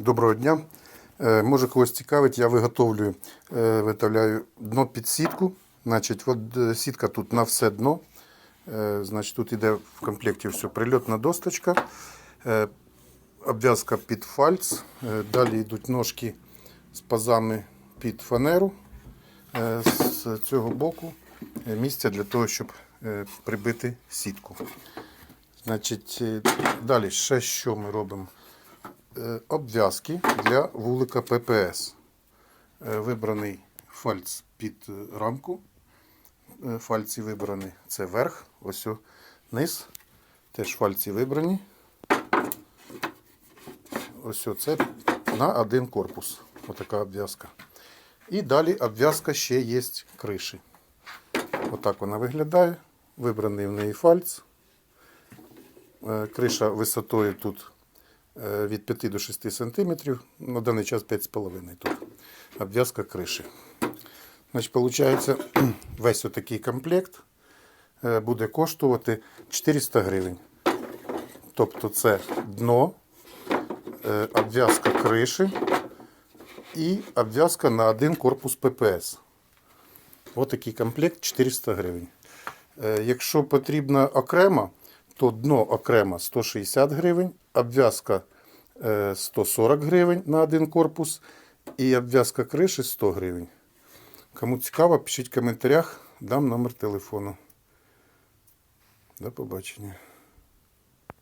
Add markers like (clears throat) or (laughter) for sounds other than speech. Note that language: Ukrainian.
Доброго дня. Е, Може когось цікавить, я виготовлюю, е, виготовляю дно під сітку. Значить, от е, сітка тут на все дно. Значить, тут йде в комплекті все прильотна досточка, обв'язка під фальц. Далі йдуть ножки з пазами під фанеру. З цього боку місця для того, щоб прибити сітку. Значить, далі ще що ми робимо? Е, обв'язки для вулика ППС. Е, Вибраний фальц під рамку. Е, Фальці вибрані це верх, ось о, низ. Теж фальці вибрані. Ось о, це на один корпус. Отака обв'язка. І далі обв'язка ще є криші. Отак вона виглядає. Вибраний в неї фальц. Криша висотою тут від 5 до 6 см. На даний час 5,5 тут. Обв'язка криші. Значить, виходить, (clears throat) весь отакий комплект е, буде коштувати 400 гривень. Тобто це дно, е, обв'язка криші і обв'язка на один корпус ППС. Отакий комплект 400 гривень. Е, Якщо потрібно окремо, то дно окремо 160 гривень, обв'язка е, 140 гривень на один корпус і обв'язка криші 100 гривень. Кому цікаво, пишіть в коментарях, дам номер телефону. До побачення.